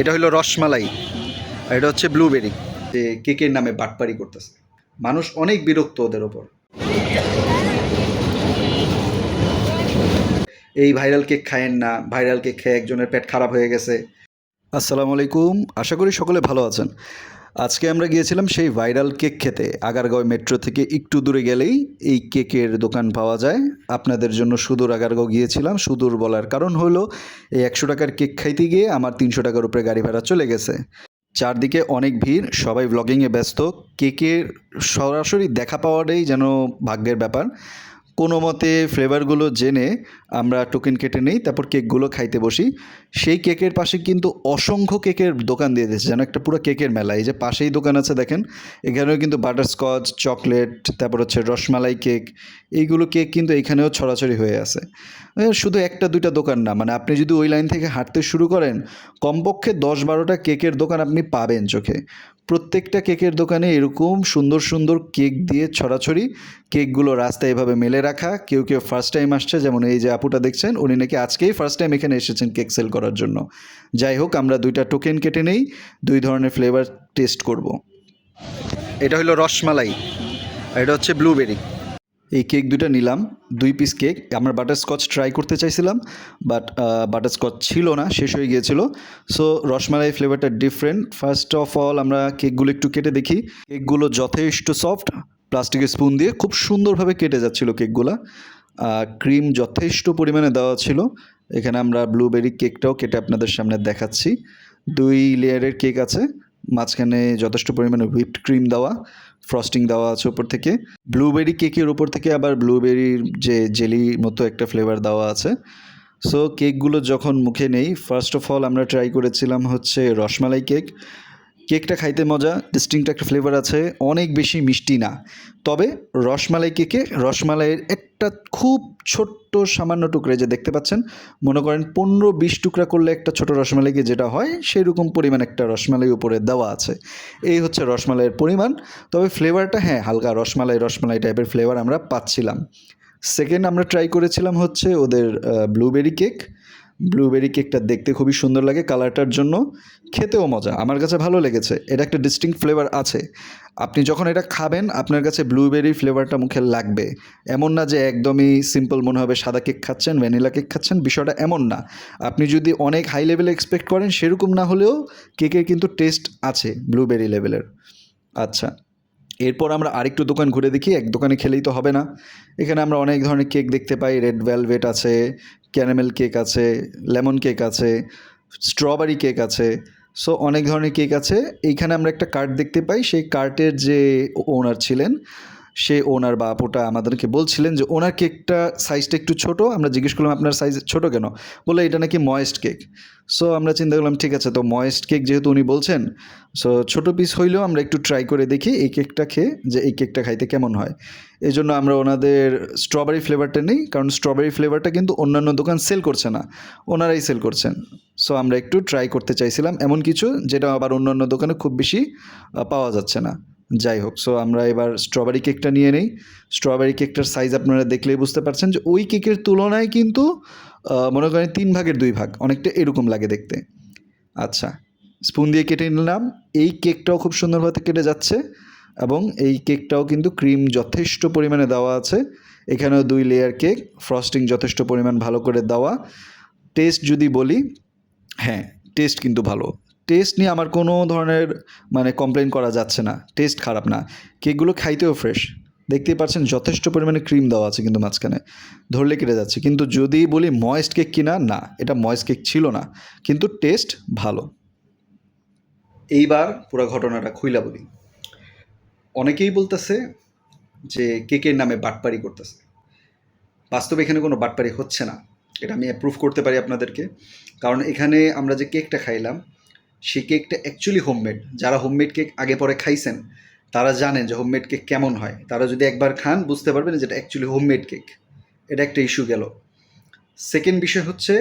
এটা হলো রসমালাই, আর এটা হচ্ছে ব্লুবেরি যে কেকের নামে বাটপারি করতেছে। মানুষ অনেক বিরক্ত ওদের ওপর। এই ভাইরাল কেক খায়েন না। ভাইরাল কেক খেয়ে একজনের পেট খারাপ হয়ে গেছে। আসসালামু আলাইকুম। আশা করি সকলে ভালো আছেন। আজকে আমরা গিয়েছিলাম সেই ভাইরাল কেক খেতে। আগারগাঁও মেট্রো থেকে একটু দূরে গেলেই এই কেকের দোকান পাওয়া যায়। আপনাদের জন্য সুদূর আগারগাঁও গিয়েছিলাম। সুদূর বলার কারণ হলো, এই একশো টাকার কেক খাইতে গিয়ে আমার তিনশো টাকার উপরে গাড়ি ভাড়া চলে গেছে। চারদিকে অনেক ভিড়, সবাই ব্লগিংয়ে ব্যস্ত। কেকের সরাসরি দেখা পাওয়াটাই যেন ভাগ্যের ব্যাপার। কোনো মতে ফ্লেভারগুলো জেনে আমরা টোকেন কেটে নেই, তারপর কেকগুলো খাইতে বসি। সেই কেকের পাশে কিন্তু অসংখ্য কেকের দোকান দিয়ে দিয়েছে, যেন একটা পুরো কেকের মেলা। এই যে পাশেই দোকান আছে, দেখেন, এখানেও কিন্তু বাটারস্কচ চকলেট তারপর হচ্ছে রসমালাই কেক, এইগুলো কেক কিন্তু এখানেও ছড়াছড়ি হয়ে আছে। শুধু একটা, দুইটা দোকান না মানে আপনি যদি ওই লাইন থেকে হাঁটতে শুরু করেন, কমপক্ষে দশ বারোটা কেকের দোকান আপনি পাবেন চোখে। প্রত্যেকটা কেকের দোকানে এরকম সুন্দর সুন্দর কেক দিয়ে ছড়াছড়ি। কেকগুলো রাস্তায় এভাবে মেলে রাখা। কেউ কেউ ফার্স্ট টাইম আসছে, যেমন এই যে আপুটা দেখছেন, উনি নাকি আজকেই ফার্স্ট টাইম এখানে এসেছেন কেক সেল করার জন্য। যাই হোক, আমরা দুইটা টোকেন কেটে নেই, দুই ধরনের ফ্লেভার টেস্ট করব। এটা হলো রসমালাই এটা হচ্ছে ব্লুবেরি এই কেক দুটো নিলাম। দুই পিস কেক আমরা বাটারস্কচ ট্রাই করতে চাইছিলাম বাট বাটারস্কচ ছিল না, শেষ হয়ে গিয়েছিল। সো রসমালাই ফ্লেভারটা ডিফারেন্ট ফার্স্ট অফ অল আমরা কেকগুলো একটু কেটে দেখি। কেকগুলো যথেষ্ট সফট প্লাস্টিকের স্পুন দিয়ে খুব সুন্দরভাবে কেটে যাচ্ছিল কেকগুলো ক্রিম যথেষ্ট পরিমাণে দেওয়া ছিল। এখানে আমরা ব্লুবেরি কেকটাও কেটে আপনাদের সামনে দেখাচ্ছি। দুই লেয়ারের কেক আছে। মাঝখানে যথেষ্ট পরিমাণে হুইপড ক্রিম দেওয়া। ফ্রস্টিং দেওয়া আছে উপর থেকে। ব্লুবেরি কেকের ওপর থেকে আবার ব্লুবেরির যে জেলি মতো একটা ফ্লেভার দেওয়া আছে। সো কেকগুলো যখন মুখে নেই ফার্স্ট অফ অল আমরা ট্রাই করেছিলাম হচ্ছে রসমালাই কেক কেকটা খাইতে মজা ডিস্টিংক্ট একটা ফ্লেভার আছে, অনেক বেশি মিষ্টি না। তবে রসমালাই কেকে রসমালাইয়ের একটা খুব ছোট্ট সামান্য টুকরে যে দেখতে পাচ্ছেন? মনে করেন পনেরো বিশ টুকরা করলে একটা ছোট রসমালাইকে যেটা হয়? সেই রকম পরিমাণ একটা রসমালাই উপরে দেওয়া আছে। এই হচ্ছে রসমালাইয়ের পরিমাণ। তবে ফ্লেভারটা হ্যাঁ হালকা রসমালাই রসমালাই টাইপের ফ্লেভার আমরা পাচ্ছিলাম। সেকেন্ড আমরা ট্রাই করেছিলাম হচ্ছে ওদের ব্লুবেরি কেক ব্লুবেরি কেকটা দেখতে খুবই সুন্দর লাগে কালারটার জন্য। খেতেও মজা, আমার কাছে ভালো লেগেছে। এটা একটা ডিস্টিং ফ্লেভার আছে। আপনি যখন এটা খাবেন, আপনার কাছে ব্লুবেরি ফ্লেভারটা মুখে লাগবে। এমন না যে একদমই সিম্পল মনে হবে সাদা কেক খাচ্ছেন, ভ্যানিলা কেক খাচ্ছেন, বিষয়টা এমন না। আপনি যদি অনেক হাই লেভেলে এক্সপেক্ট করেন, সেরকম না হলেও কেকের কিন্তু টেস্ট আছে ব্লুবেরি লেভেলের আচ্ছা। এরপর আমরা আরেকটু দোকান ঘুরে দেখি, এক দোকানে খেলেই তো হবে না। এখানে আমরা অনেক ধরনের কেক দেখতে পাই, রেড ভেলভেট আছে, ক্যারামেল কেক আছে, লেমন কেক আছে, স্ট্রবেরি কেক আছে, সো অনেক ধরনের কেক আছে। এইখানে আমরা একটা কার্ট দেখতে পাই, সেই কার্টের যে ওনার ছিলেন সে ওনার বা আপুটা আমাদেরকে বলছিলেন যে, ওনার কেকটা সাইজটা একটু ছোট। আমরা জিজ্ঞেস করলাম, আপনার সাইজ ছোট কেন? বলে এটা নাকি ময়েস্ট কেক সো আমরা চিন্তা করলাম, ঠিক আছে, তো ময়েস্ট কেক যেহেতু উনি বলছেন সো ছোট পিস হইলেও আমরা একটু ট্রাই করে দেখি এই কেকটা খেয়ে যে এই কেকটা খাইতে কেমন হয়। এই জন্য আমরা ওনাদের স্ট্রবেরি ফ্লেভারটা নিই, কারণ স্ট্রবেরি ফ্লেভারটা কিন্তু অন্যান্য দোকান সেল করছে না, ওনারাই সেল করছেন। সো আমরা একটু ট্রাই করতে চাইছিলাম এমন কিছু, যেটা আবার অন্যান্য দোকানে খুব বেশি পাওয়া যাচ্ছে না। যাই হোক সো আমরা এবার স্ট্রবেরি কেকটা নিয়ে নেই। স্ট্রবেরি কেকটার সাইজ আপনারা দেখলেই বুঝতে পারছেন যে ওই কেকের তুলনায় কিন্তু মনে করেন তিন ভাগের দুই ভাগ, অনেকটা এরকম লাগে দেখতে। আচ্ছা স্পুন দিয়ে কেটে নিলাম। এই কেকটাও খুব সুন্দরভাবে কেটে যাচ্ছে এবং এই কেকটাও কিন্তু ক্রিম যথেষ্ট পরিমাণে দেওয়া আছে। এখানেও দুই লেয়ার কেক ফ্রস্টিং যথেষ্ট পরিমাণ ভালো করে দেওয়া। টেস্ট যদি বলি হ্যাঁ টেস্ট কিন্তু ভালো। টেস্ট নিয়ে আমার কোনো ধরনের মানে কমপ্লেন করা যাচ্ছে না টেস্ট খারাপ না। কেকগুলো খাইতেও ফ্রেশ দেখতেই পাচ্ছেন যথেষ্ট পরিমাণে ক্রিম দেওয়া আছে কিন্তু মাঝখানে। ধরলে কেটে যাচ্ছে। কিন্তু যদি বলি ময়েস্ট কেক কিনা, না, এটা ময়েস্ট কেক ছিল না। কিন্তু টেস্ট ভালো। এইবার পুরো ঘটনাটা খুইলা বলি। অনেকেই বলতেছে যে কেকের নামে বাটপারি করতেছে। বাস্তবে এখানে কোনো বাটপারি হচ্ছে না। এটা আমি অ্যাপ্রুভ করতে পারি আপনাদেরকে। কারণ এখানে আমরা যে কেকটা খাইলাম সেই কেকটা অ্যাকচুয়ালি হোমমেড যারা হোমমেড কেক আগে পরে খাইছেন, তারা জানেন যে হোমমেড কেক কেমন হয়। তারা যদি একবার খান, বুঝতে পারবেন যে এটা অ্যাকচুয়ালি হোমমেড কেক এটা একটা ইস্যু গেল। সেকেন্ড বিষয় হচ্ছে,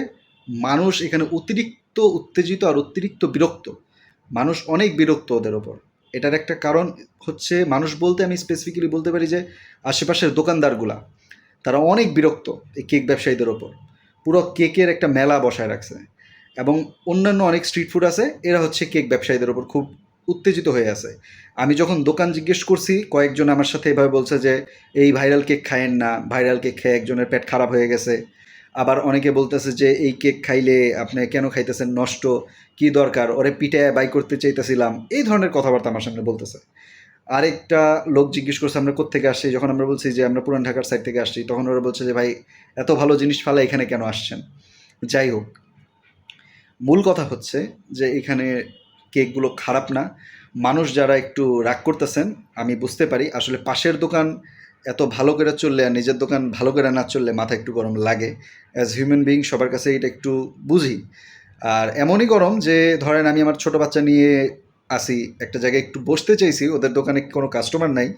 মানুষ এখানে অতিরিক্ত উত্তেজিত আর অতিরিক্ত বিরক্ত। মানুষ অনেক বিরক্ত ওদের ওপর। এটার একটা কারণ হচ্ছে, মানুষ বলতে আমি স্পেসিফিক্যালি বলতে পারি যে, আশেপাশের দোকানদারগুলা, তারা অনেক বিরক্ত এই কেক ব্যবসায়ীদের ওপর। পুরো কেকের একটা মেলা বসায় রাখছে। এবং অন্যান্য অনেক স্ট্রিট ফুড আছে, এরা হচ্ছে কেক ব্যবসায়ীদের ওপর খুব উত্তেজিত হয়ে আছে। আমি যখন দোকান জিজ্ঞেস করছি, কয়েকজন আমার সাথে এভাবে বলছে যে, এই ভাইরাল কেক খায়েন না ভাইরাল কেক খেয়ে একজনের পেট খারাপ হয়ে গেছে। আবার অনেকে বলতেছে যে, এই কেক খাইলে আপনি কেন খাইতেছেন? নষ্ট, কি দরকার? ওরে পিঠে বাই করতে চাইতেছিলাম। এই ধরনের কথাবার্তা আমার সামনে বলতেছে। আরেকটা লোক জিজ্ঞেস করছে, আমরা কোথেকে আসছি? যখন আমরা বলছি যে, আমরা পুরান ঢাকার সাইড থেকে আসছি। তখন ওরা বলছে যে, ভাই, এত ভালো জিনিস ফালা এখানে কেন আসছেন? যাই হোক মূল কথা হচ্ছে যে এখানে কেকগুলো খারাপ না। মানুষ যারা একটু রাগ করতেছেন, আমি বুঝতে পারি। আসলে পাশের দোকান এত ভালো করে চললে আর নিজের দোকান ভালো করে না চললে মাথা একটু গরম লাগে। অ্যাজ হিউম্যান বিং সবার কাছে এটা একটু বুঝি। আর এমনই গরম যে, ধরেন আমি আমার ছোট বাচ্চা নিয়ে আসি, একটা জায়গায় একটু বসতে চাইছি, ওদের দোকানে কোনো কাস্টমার নাই।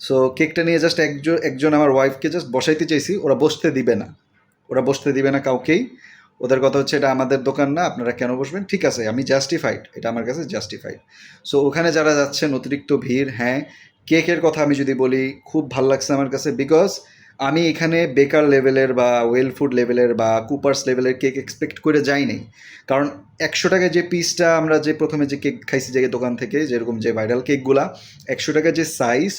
সো কেকটা নিয়ে জাস্ট একজন একজন আমার ওয়াইফকে জাস্ট বসাইতে চাইছি, ওরা বসতে দিবে না। ওরা বসতে দিবে না কাউকেই। ওদের কথা হচ্ছে এটা আমাদের দোকান না, আপনারা কেন বসবেন? ঠিক আছে, আমি জাস্টিফাইড এটা আমার কাছে জাস্টিফাইড সো ওখানে যারা যাচ্ছেন, অতিরিক্ত ভিড় হ্যাঁ কেকের কথা আমি যদি বলি, খুব ভালো লাগছে আমার কাছে বিকজ আমি এখানে বেকার লেভেলের বা ওয়েল ফুড লেভেলের বা কুপার্স লেভেলের কেক এক্সপেক্ট করে যাইনি কারণ একশো টাকায় যে পিসটা আমরা যে প্রথমে যে কেক খাইছি যে দোকান থেকে, যেরকম যে ভাইরাল কেকগুলা একশো টাকা যে সাইজ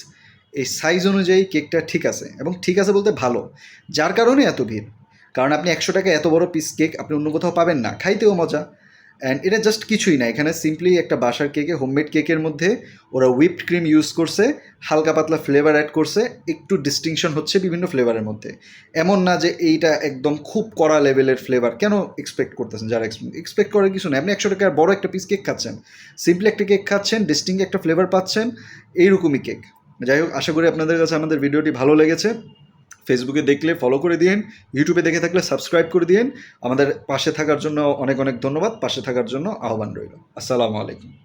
এই সাইজ অনুযায়ী কেকটা ঠিক আছে এবং ঠিক আছে বলতে ভালো। যার কারণে এত ভিড়। কারণ আপনি একশো টাকা এত বড় পিস কেক আপনি অন্য কোথাও পাবেন না, খাইতেও মজা। অ্যান্ড এটা জাস্ট কিছুই না, এখানে সিম্পলি একটা বাসার কেকে হোমমেড কেকের মধ্যে ওরা হুইপড ক্রিম ইউজ করছে, হালকা পাতলা ফ্লেভার অ্যাড করছে, একটু ডিস্টিংশন হচ্ছে বিভিন্ন ফ্লেভারের মধ্যে। এমন না যে এইটা একদম খুব কড়া লেভেলের ফ্লেভার কেন এক্সপেক্ট করতেছেন যারা এক্সপেক্ট করার কিছু না। আপনি একশো টাকার বড় একটা পিস কেক খাচ্ছেন সিম্পলি একটা কেক খাচ্ছেন ডিস্টিং একটা ফ্লেভার পাচ্ছেন, এইরকমই কেক যাই হোক, আশা করি আপনাদের কাছে আমাদের ভিডিওটি ভালো লেগেছে। ফেসবুকে দেখলে ফলো করে দিন ইউটিউবে দেখে থাকলে সাবস্ক্রাইব করে দিন আমাদের পাশে থাকার জন্য অনেক অনেক ধন্যবাদ, পাশে থাকার জন্য আহ্বান রইল। আসসালামু আলাইকুম।